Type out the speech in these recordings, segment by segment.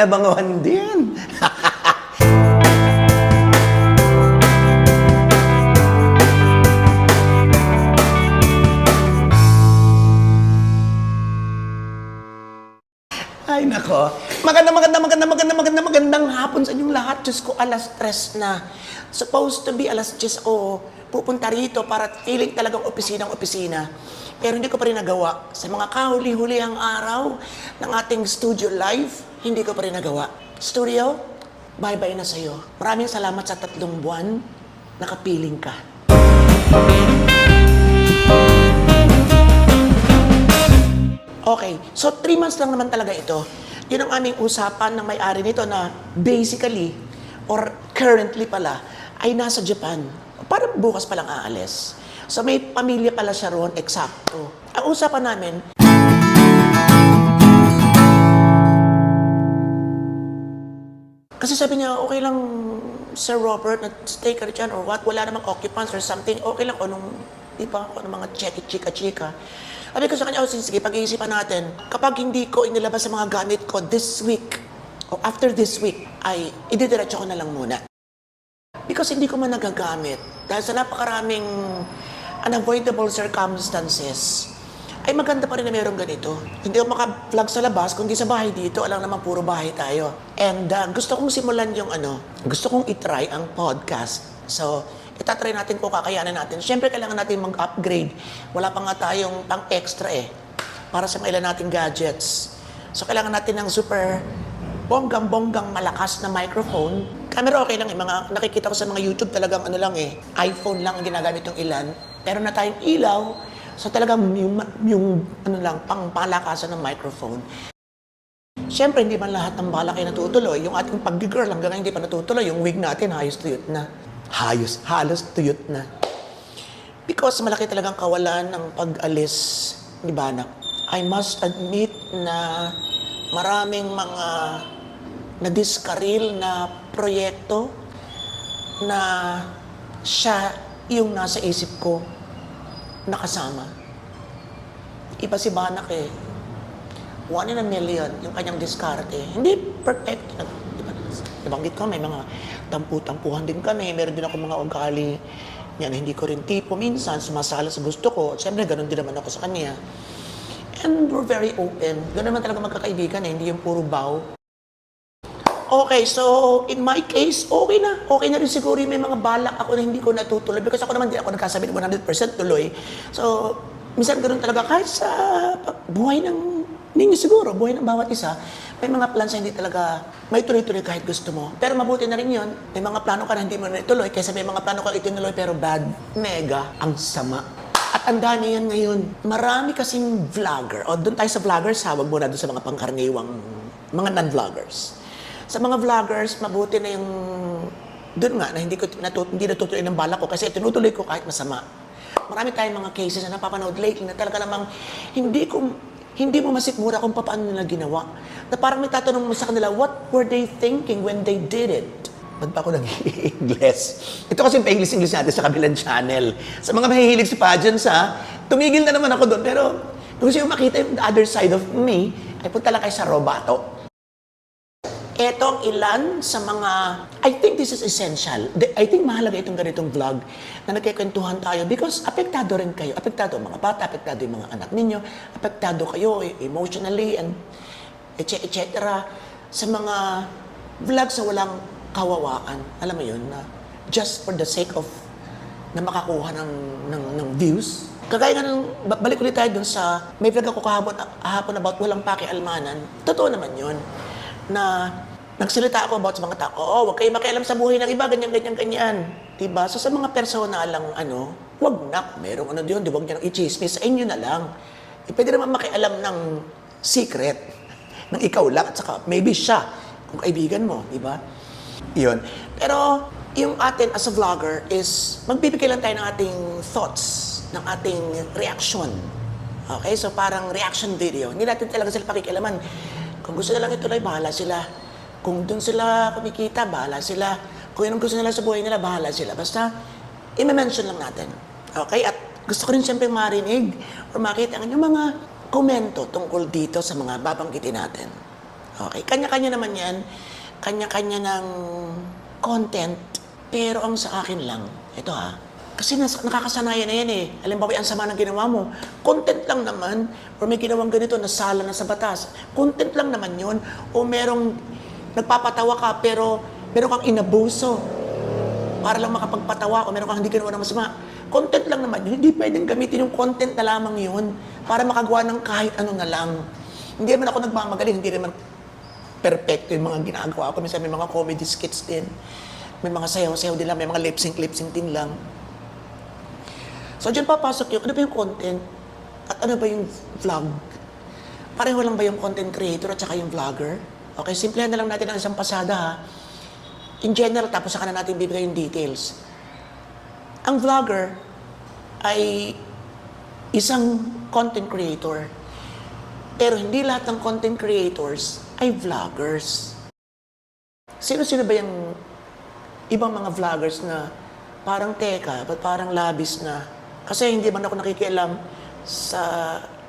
kinabangawan din. Ay, nako. Maganda, maganda, maganda, maganda, maganda, magandang hapon sa inyong lahat. Diyos ko, alas tres na. Supposed to be alas 10 o pupunta rito para feeling talagang opisinang-opisina. Pero hindi ko pa rin nagawa. Sa mga kahuli-hulihang araw ng ating studio live, hindi ko pa rin nagawa. Studio, bye-bye na sa'yo. Maraming salamat sa tatlong buwan. Nakapiling ka. Okay, so three months lang naman talaga ito. Yun ang aming usapan ng may-ari nito na basically, or currently pala, ay nasa Japan. Parang bukas pa lang aalis. So may pamilya pala siya roon, eksakto. Ang usapan namin, kasi sabi niya, okay lang, Sir Robert, na stay ka dyan or what, wala namang occupants or something, okay lang, o nung, di ba, o nung mga cheki, chika, chika. Sabi ko sa kanya, oh, sige, pag-iisipan natin, kapag hindi ko inilabas sa mga gamit ko this week, o after this week, ay ididiretso ko na lang muna. Because hindi ko man nagagamit. Dahil sa napakaraming unavoidable circumstances, ay maganda pa rin na mayroong ganito. Hindi ako maka-vlog sa labas, kundi sa bahay dito, alam naman puro bahay tayo. And uh, gusto kong simulan yung ano, gusto kong itry ang podcast. So, itatry natin kung kakayanan natin. Siyempre, kailangan natin mag-upgrade. Wala pa nga tayong pang-extra eh, para sa mga ilan nating gadgets. So, kailangan natin ng super bonggang-bonggang malakas na microphone. Camera okay lang eh. Mga, nakikita ko sa mga YouTube talagang ano lang eh. iPhone lang ang ginagamit ng ilan. Pero na tayong ilaw. So talagang yung, yung ano lang, pang palakasan ng microphone. Siyempre, hindi man lahat ng balak ay natutuloy. Yung ating pag-girl hanggang hindi pa natutuloy. Yung wig natin, hayos tuyot na. Hayos, halos tuyot na. Because malaki talagang kawalan ng pag-alis ni Banak. I must admit na maraming mga nadiskaril na proyekto na siya yung nasa isip ko nakasama. Iba si Banak eh. One in a million yung kanyang diskarte. Hindi perfect. Diba? Nabanggit ko, may mga tampu-tampuhan din kami. Meron din ako mga ugali yan, hindi ko rin tipo. Minsan, sumasala sa gusto ko. Siyempre, ganun din naman ako sa kanya. And we're very open. Ganun naman talaga magkakaibigan eh. Hindi yung puro bow. Okay, so in my case, okay na. Okay na rin siguro yung may mga balak ako na hindi ko natutuloy because ako naman hindi ako nagkasabi ng 100% tuloy. So, minsan ganun talaga kahit sa buhay ng ninyo siguro, buhay ng bawat isa, may mga plans na hindi talaga may tuloy-tuloy kahit gusto mo. Pero mabuti na rin yun. May mga plano ka na hindi mo na ituloy kaysa may mga plano ka itinuloy pero bad. Mega ang sama. At ang dami yan ngayon. Marami kasing vlogger. O doon tayo sa vloggers ha, wag muna doon sa mga pangkaraniwang mga non-vloggers. Sa mga vloggers, mabuti na yung doon nga na hindi ko natut hindi natutuloy ng balak ko kasi tinutuloy ko kahit masama. Marami tayong mga cases na napapanood lately na talaga namang hindi ko hindi mo masikmura kung paano nila ginawa. Na parang may tatanong mo sa kanila, what were they thinking when they did it? Ba't ba ako nag-English? Ito kasi yung English-English natin sa kabilang channel. Sa mga mahihilig sa pageants ha, tumigil na naman ako doon. Pero kung gusto yung makita yung the other side of me, ay punta lang kayo sa Robato. Ito ang ilan sa mga, I think this is essential. I think mahalaga itong ganitong vlog na nagkikwentuhan tayo because apektado rin kayo. Apektado ang mga bata, apektado yung mga anak ninyo, apektado kayo e- emotionally and etc. etc. sa mga vlogs na walang kawawaan. Alam mo yun, na just for the sake of na makakuha ng, ng, ng views. Kagaya nga ng, ba- balik ulit tayo dun sa, may vlog ako kahapon, kahapon about walang pakialmanan. Totoo naman yun. Na nagsalita ako about sa mga tao, oo, huwag kayo makialam sa buhay ng iba, ganyan, ganyan, ganyan. Diba? So sa mga personal lang, ano, wag na, merong ano diyon, di wag nang i-chismis, sa inyo na lang. Eh, pwede naman makialam ng secret, ng ikaw lang, at saka maybe siya, kung kaibigan mo, di ba? Yun. Pero yung atin as a vlogger is magbibigay lang tayo ng ating thoughts, ng ating reaction. Okay? So parang reaction video. Hindi natin talaga sila pakikialaman. Kung gusto nila ituloy, bahala sila. Kung doon sila kumikita, bahala sila. Kung yun ang gusto nila sa buhay nila, bahala sila. Basta, i-mention lang natin. Okay? At gusto ko rin siyempre marinig or makita ang inyong mga komento tungkol dito sa mga babanggitin natin. Okay, kanya-kanya naman yan. Kanya-kanya ng content. Pero ang sa akin lang, ito ha, kasi nas- nakakasanayan na yan eh. Halimbawa, ang sama ng ginawa mo. Content lang naman. Or may ginawang ganito, nasala na sa batas. Content lang naman yun. O merong nagpapatawa ka pero meron kang inabuso para lang makapagpatawa o meron kang hindi ginawa ng masama. Content lang naman. Hindi pwedeng gamitin yung content na lamang yun para makagawa ng kahit ano na lang. Hindi naman ako nagmamagaling, hindi naman perfecto yung mga ginagawa ko. Minsan may mga comedy skits din. May mga sayaw-sayaw din lang, may mga lip-sync, lip-sync din lang. So, dyan papasok yung, ano ba yung content? At ano ba yung vlog? Pareho lang ba yung content creator at saka yung vlogger? Okay, simplihan na lang natin ang isang pasada ha. In general, tapos saka na natin bibigay yung details. Ang vlogger ay isang content creator. Pero hindi lahat ng content creators ay vloggers. Sino-sino ba yung ibang mga vloggers na parang teka, ba't parang labis na? Kasi hindi man ako nakikialam sa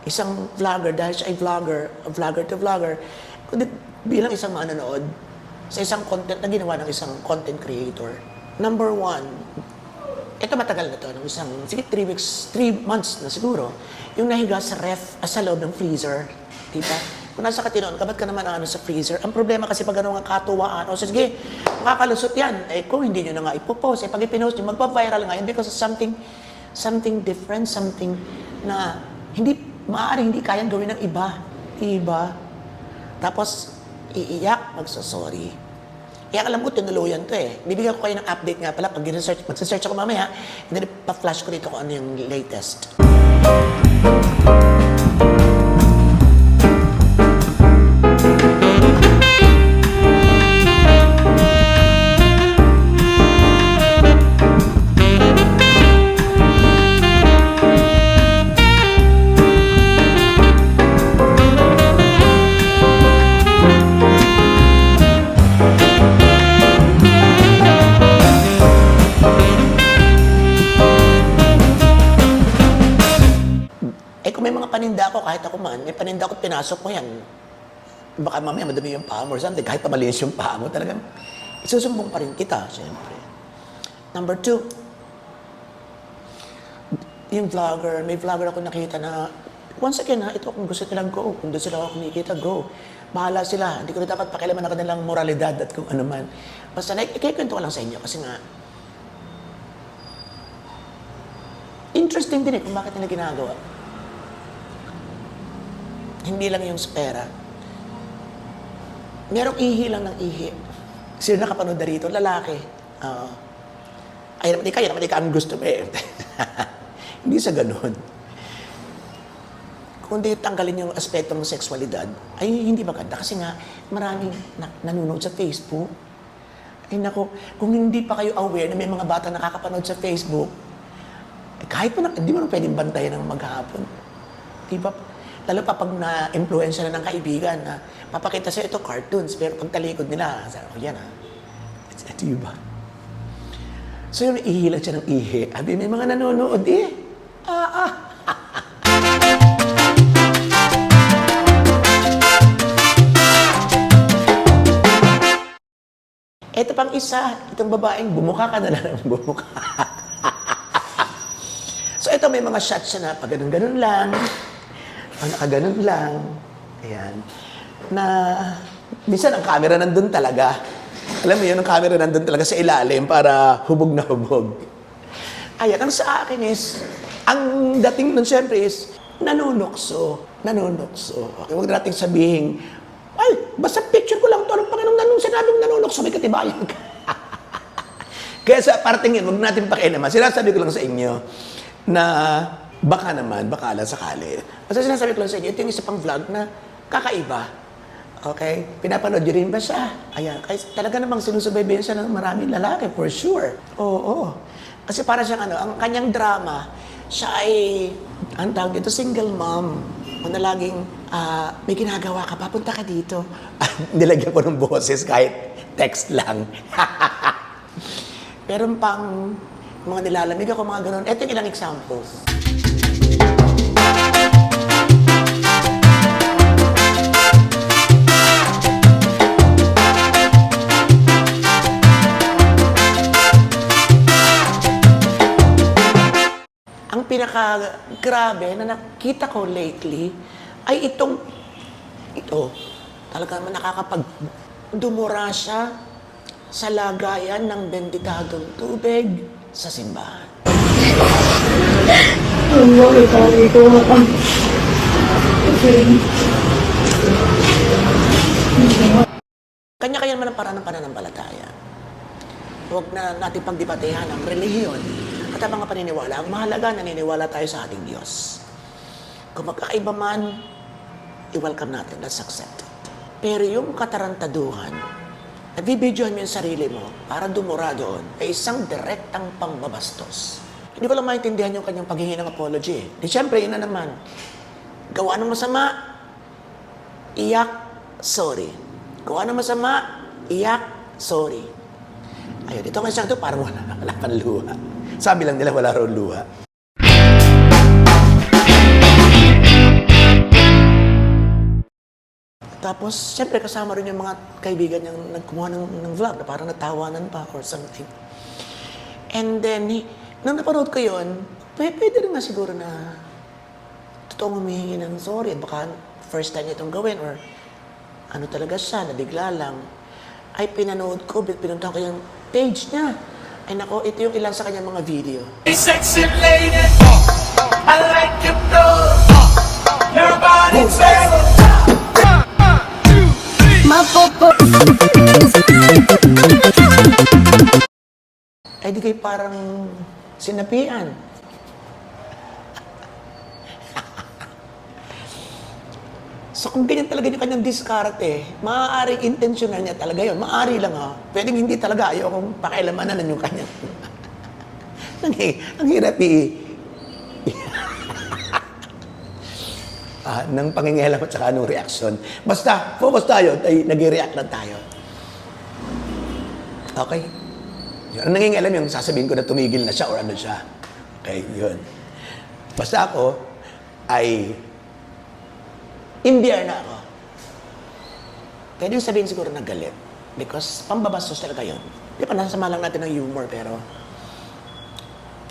isang vlogger dahil siya ay vlogger, vlogger to vlogger, kundi bilang isang manonood sa isang content na ginawa ng isang content creator. Number one, ito matagal na to, ng isang, sige, three weeks, three months na siguro, yung nahiga sa ref, ah, sa loob ng freezer. Diba? Kung nasa katinoon ka, ka naman ano sa freezer? Ang problema kasi pag ganun ang katuwaan, o sige, makakalusot yan. Eh, kung hindi nyo na nga ipopost, eh, pag ipinost nyo, magpa-viral nga yun because of something, something different, something na hindi, maaari hindi kayang gawin ng iba. Diba? Tapos, iiyak, magsasorry. Kaya alam ko, tinuluyan to eh. Bibigyan ko kayo ng update nga pala. Pag research magsa-search ako mamaya, and then pa-flash ko dito kung ano yung latest. Pinasok ko yan. Baka mamaya madami yung paa mo or something, kahit pamalinis yung paa mo, talagang isusumbong pa rin kita, syempre. Number two, yung vlogger, may vlogger ako nakita na, once again ha, ito kung gusto nilang go, kung doon sila ako kumikita, go. Bahala sila. Hindi ko na dapat pakialaman ang kanilang moralidad at kung ano man. Basta, like, ikikwento ko lang sa inyo kasi nga, interesting din eh kung bakit nila ginagawa hindi lang yung pera. Merong ihi lang ng ihi. Sino nakapanood na rito? Lalaki. Oo. ay, naman kaya, naman di ka ang gusto mo eh. hindi sa ganun. Kung di tanggalin yung aspekto ng sexualidad, ay hindi maganda. Kasi nga, maraming na, nanonood sa Facebook. Ay nako, kung hindi pa kayo aware na may mga bata nakakapanood sa Facebook, eh, kahit pa na, hindi mo na pwedeng bantayan ng maghapon. Di ba? Lalo pa pag na-influensya na ng kaibigan na papakita sa ito cartoons, pero pag talikod nila, sabi ko, yan ah. It's, di ba? So yun, ihilag siya ng ihi. Abi, may mga nanonood eh. Ah, ah. Ito pang isa, itong babaeng bumuka ka na lang ng bumuka. so ito may mga shots siya na pag ganun-ganun lang, pag nakaganon lang, ayan, na minsan ang camera nandun talaga. Alam mo yun, ang camera nandun talaga sa ilalim para hubog na hubog. Ayan, ang sa akin is, ang dating nun siyempre is, nanunokso. Nanunokso. Okay, huwag nating sabihin, ay, basta picture ko lang to. Anong Panginoong nanong sinabing nanunokso, may katibayan ka. Kaya sa parting yun, huwag natin pakialaman. Sinasabi ko lang sa inyo na baka naman, baka lang sakali. Basta sinasabi ko lang sa inyo, ito yung isa pang vlog na kakaiba. Okay? Pinapanood nyo rin ba siya? Ayan. Kaya talaga namang sinusubaybayan siya ng maraming lalaki, for sure. Oo. Kasi para siyang ano, ang kanyang drama, siya ay, ang tawag dito, single mom. O na laging, ah, may ginagawa ka, papunta ka dito. Nilagyan ko ng boses kahit text lang. Pero pang mga nilalamig ako, mga ganun. Ito yung ilang examples. Grabe na nakita ko lately ay itong ito. Talaga naman nakakapag dumura siya sa lagayan ng benditadong tubig sa simbahan. Bakit sabi ko Kanya-kanya naman ang paraan ng pananampalataya. Huwag na natin pagdibatehan ang relihiyon ang mga paniniwala. Ang mahalaga, naniniwala tayo sa ating Diyos. Kung magkakaiba man, i-welcome natin. Let's accept it. Pero yung katarantaduhan, nabibidyohan mo yung sarili mo para dumura doon ay isang direktang pangbabastos. Hindi ko lang maintindihan yung kanyang paghingi ng apology. Di syempre, yun na naman. Gawa ng masama, iyak, sorry. Gawa ng masama, iyak, sorry. Ayun, ito nga siyang ito, parang wala, wala luha. Sabi lang nila, wala raw luha. Tapos, siyempre, kasama rin yung mga kaibigan niyang nagkumuha ng, ng vlog na parang natawanan pa or something. And then, he- nung napanood ko yun, pwede, rin nga siguro na totoong humihingi ng sorry. Baka first time niya itong gawin or ano talaga siya, nabigla lang. Ay pinanood ko, pinuntahan ko yung page niya. Ay nako, ito yung ilan sa kanyang mga video. Hey, sexy lady, I like your flow. Your body's very Ay di kayo parang sinapian. So kung ganyan talaga yung kanyang diskarte, maaaring intentional niya talaga yun. Maaari lang ha. Pwedeng hindi talaga ayaw kung pakialamanan yung kanyang. ang, ang hirap i... ah, ng pangingialam at saka anong reaksyon. Basta, focus tayo, ay nag-react lang tayo. Okay? Yun, ang nangingialam yung sasabihin ko na tumigil na siya or ano siya. Okay, yun. Basta ako ay imbiyar ako. Pwede yung sabihin siguro na galit. Because pambabastos talaga yun. Di ba, nasasama lang natin ng humor, pero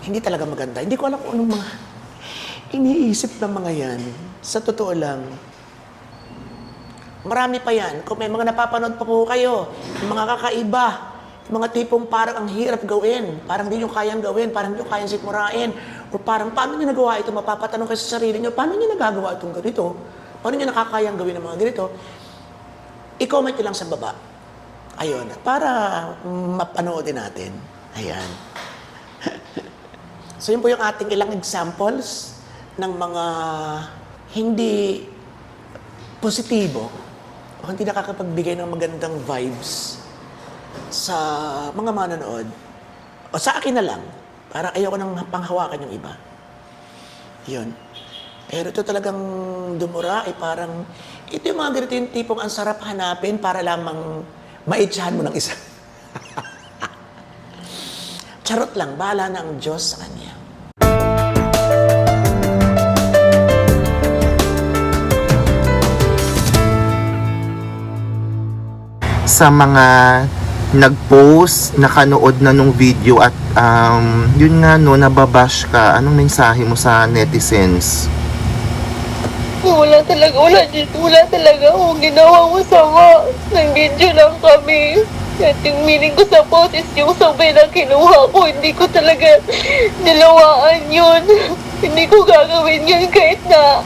hindi talaga maganda. Hindi ko alam kung anong mga iniisip ng mga yan. Sa totoo lang, marami pa yan. Kung may mga napapanood pa po kayo, mga kakaiba, mga tipong parang ang hirap gawin, parang hindi nyo kayang gawin, parang hindi nyo kayang sikmurain, o parang paano nyo nagawa ito, mapapatanong kayo sa sarili nyo, paano nyo nagagawa itong ganito? Paano nyo nakakayang gawin ng mga ganito? I-comment nyo lang sa baba. Ayun, para mapanoodin natin. Ayan. So yun po yung ating ilang examples ng mga hindi positibo o hindi nakakapagbigay ng magandang vibes sa mga manonood. O sa akin na lang, para ayoko nang panghawakan yung iba. Yun. Pero ito talagang dumura ay parang, ito yung mga ganito yung tipong ang sarap hanapin para lamang maitsahan mo ng isa. Charot lang, bahala na ang Diyos sa Kanya. sa mga nag-post, nakanood na nung video at um, yun nga no, nababash ka, anong mensahe mo sa netizens? Wala talaga, wala dito, wala talaga akong ginawang masama. Nag-video lang kami. At yung meaning ko sa post is yung sabay na kinuha ko, hindi ko talaga nilawaan yun. hindi ko gagawin yun kahit na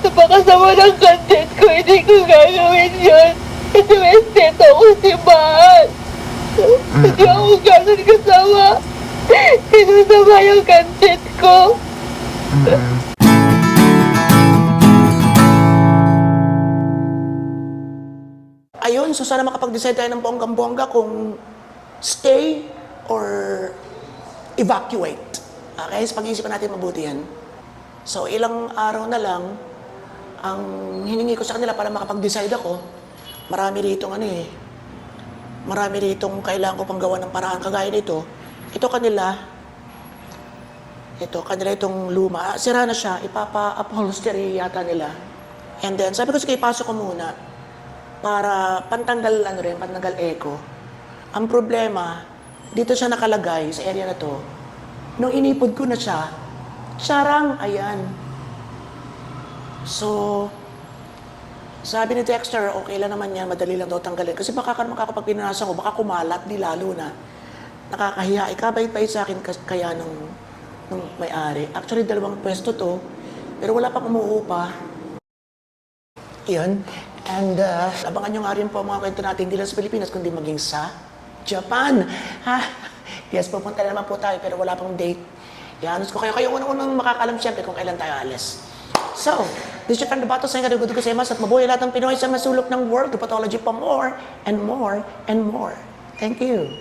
napakasama ng content ko, hindi ko gagawin yun. Kasi may respeto ako sa simbahan. Hindi ako ganun kasama. Sinusama yung content ko. Ayun, so sana makapag-decide tayo ng bonggang-bongga kung stay or evacuate. Okay, so pag-iisipan natin mabuti yan. So ilang araw na lang, ang hiningi ko sa kanila para makapag-decide ako, marami rito ano eh, marami rito kailangan ko pang gawa ng paraan kagaya nito. Ito kanila, ito, kanila itong luma. Ah, Sira na siya, ipapa-upholstery yata nila. And then, sabi ko, sige, ipasok ko muna para pantanggal ano rin, pantanggal echo. Ang problema, dito siya nakalagay sa area na to. Nung inipod ko na siya, Sarang, ayan. So, sabi ni Dexter, okay lang naman yan, madali lang daw tanggalin. Kasi baka ka naman kapag pinunasan ko, baka kumalat, di lalo na. Nakakahiya. Ikabait-bait sa akin kaya ng, ng may-ari. Actually, dalawang pwesto to, pero wala pang umuupa. Yun. And uh, abangan nyo nga rin po mga kwento natin, hindi lang sa Pilipinas, kundi maging sa Japan. Ha? Yes, pupunta na naman po tayo, pero wala pang date. Ihanos ko kayo. Kayo unang-unang makakalam siyempre kung kailan tayo alis. So, this is friend Bato sa Ingadugudu Gozaimasu at mabuhay lahat ng Pinoy sa masulok ng world. Pathology pa more and more and more. Thank you.